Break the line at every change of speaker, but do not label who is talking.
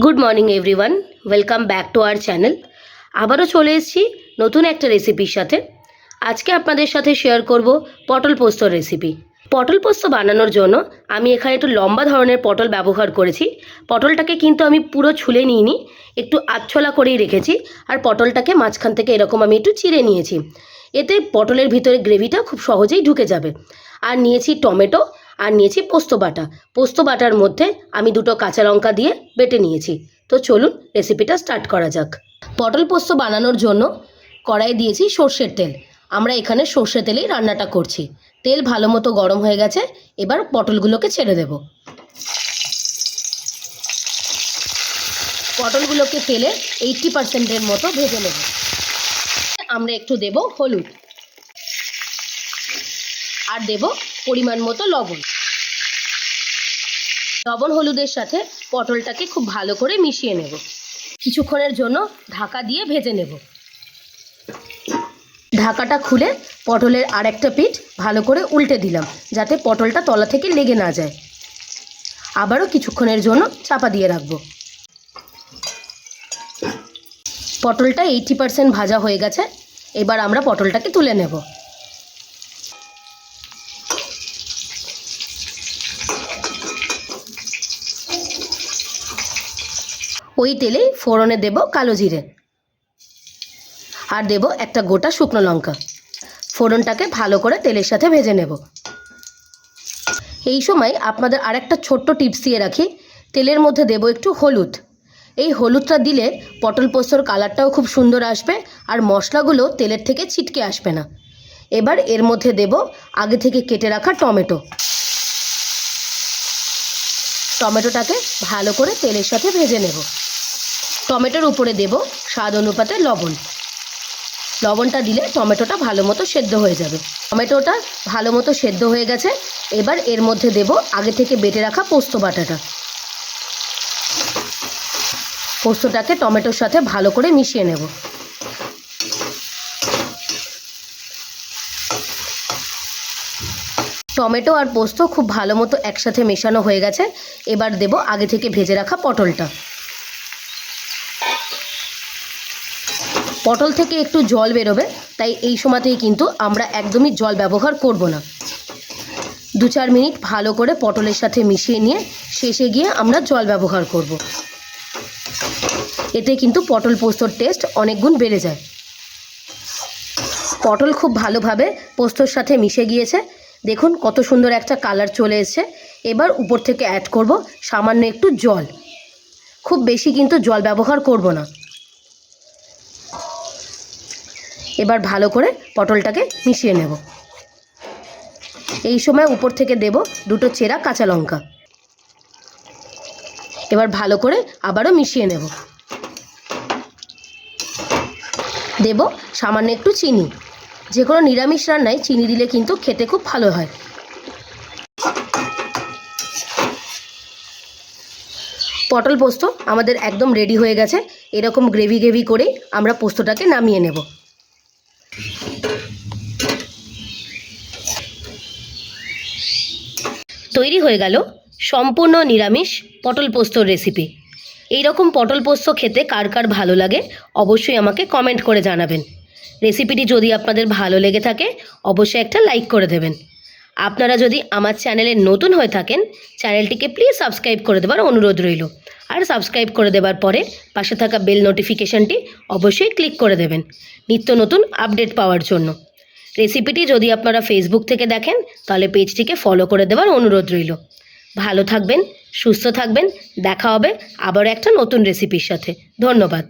Good morning everyone welcome back to our channel আবারও চলে এসেছি নতুন একটা রেসিপির সাথে। আজকে আপনাদের সাথে শেয়ার করব পটল পোস্তর রেসিপি পটল পোস্ত বানানোর জন্য আমি এখানে একটু লম্বা ধরনের পটল ব্যবহার করেছি। পটলটাকে কিন্তু আমি পুরো ছুলে নিইনি, একটু আচ্ছলা করেই রেখেছি আর পটলটাকে মাঝখান থেকে এরকম আমি একটু চিড়ে নিয়েছি। এতে পটলের ভিতরে গ্রেভিটা খুব সহজেই ঢুকে যাবে। আর নিয়েছি টমেটো আর নিয়েছি পোস্ত বাটা। পোস্ত বাটার মধ্যে আমি দুটো কাঁচা লঙ্কা দিয়ে বেটে নিয়েছি। তো চলুন রেসিপিটা স্টার্ট করা যাক। পটল পোস্ত বানানোর জন্য কড়াই দিয়েছি সর্ষের তেল। আমরা এখানে সর্ষে তেলেই রান্নাটা করছি। তেল ভালো মতো গরম হয়ে গেছে, এবার পটলগুলোকে ছেড়ে দেব। পটলগুলোকে তেলে এইটটি পার্সেন্টের মতো ভেজে নেব। আমরা একটু দেব হলুদ। আর দেব পরিমাণ মতো লবণ। লবণ হলুদের সাথে পটলটাকে খুব ভালো করে মিশিয়ে নেব। কিছুক্ষণের জন্য ঢাকা দিয়ে ভেজে নেব। ঢাকাটা খুলে পটলের আরেকটা পিঠ ভালো করে উল্টে দিলাম, যাতে পটলটা তলা থেকে লেগে না যায়। আবারও কিছুক্ষণের জন্য চাপা দিয়ে রাখব। পটলটা এইটি পার্সেন্ট ভাজা হয়ে গেছে, এবার আমরা পটলটাকে তুলে নেব। ওই তেলে ফোড়নে দেব কালো জিরে। আর দেব একটা গোটা শুকনো লঙ্কা। ফোড়নটাকে ভালো করে তেলের সাথে ভেজে নেব। এই সময় আপনাদের আরেকটা ছোট্ট টিপস দিয়ে রাখি। তেলের মধ্যে দেব একটু হলুদ। এই হলুদটা দিলে পটল পোস্তর কালারটাও খুব সুন্দর আসবে আর মশলাগুলো তেলের থেকে ছিটকে আসবে না। এবার এর মধ্যে দেব আগে থেকে কেটে রাখা টমেটো। টমেটোটাকে ভালো করে তেলের সাথে ভেজে নেব। টমেটোর উপরে দেব স্বাদ অনুপাতে লবণ। লবণটা দিলে টমেটোটা ভালো মতো সেদ্ধ হয়ে যাবে। টমেটোটা ভালো মতো সেদ্ধ হয়ে গেছে। এবার এর মধ্যে দেব আগে থেকে বেটে রাখা পোস্ত বাটাটা। পোস্তটাকে টমেটোর সাথে ভালো করে মিশিয়ে নেব। টমেটো আর পোস্ত খুব ভালো মতো একসাথে মেশানো হয়ে গেছে। এবার দেব আগে থেকে ভেজে রাখা পটলটা। পটল থেকে একটু জল বেরোবে, তাই এই সময়তেই কিন্তু আমরা একদমই জল ব্যবহার করব না। দু চার মিনিট ভালো করে পটলের সাথে মিশিয়ে নিয়ে শেষে গিয়ে আমরা জল ব্যবহার করব। এতে কিন্তু পটল পোস্তর টেস্ট অনেক গুণ বেড়ে যায়। পটল খুব ভালোভাবে পোস্তর সাথে মিশে গিয়েছে দেখুন কত সুন্দর একটা কালার চলে এসেছে। এবার উপর থেকে অ্যাড করব সামান্য একটু জল। খুব বেশি কিন্তু জল ব্যবহার করব না। এবার ভালো করে পটলটাকে মিশিয়ে নেব। এই সময় উপর থেকে দেব দুটো চেরা কাঁচা লঙ্কা। এবার ভালো করে আবারও মিশিয়ে নেব। দেব সামান্য একটু চিনি। যে কোনো নিরামিষ রান্নায় চিনি দিলে কিন্তু খেতে খুব ভালো হয়। পটল পোস্ত আমাদের একদম রেডি হয়ে গেছে। এরকম গ্রেভি গ্রেভি করে আমরা পোস্তটাকে নামিয়ে নেব। তৈরি হয়ে গেল সম্পূর্ণ নিরামিষ পটল পোস্তর রেসিপি এই রকম পটল পোস্ত খেতে কার কার ভালো লাগে অবশ্যই আমাকে কমেন্ট করে জানাবেন। রেসিপিটি যদি আপনাদের ভালো লেগে থাকে, অবশ্যই একটা লাইক করে দেবেন। আপনারা যদি আমার চ্যানেলে নতুন হয়ে থাকেন, চ্যানেলটিকে প্লিজ সাবস্ক্রাইব করে দেওয়ার অনুরোধ রইল। আর সাবস্ক্রাইব করে দেওয়ার পরে পাশে থাকা বেল নোটিফিকেশনটি অবশ্যই ক্লিক করে দেবেন, নিত্য নতুন আপডেট পাওয়ার জন্য। রেসিপিটি যদি আপনারা ফেসবুক থেকে দেখেন, তাহলে পেজটিকে ফলো করে দেওয়ার অনুরোধ রইল। ভালো থাকবেন, সুস্থ থাকবেন, দেখা হবে আবার একটা নতুন রেসিপির সাথে। ধন্যবাদ।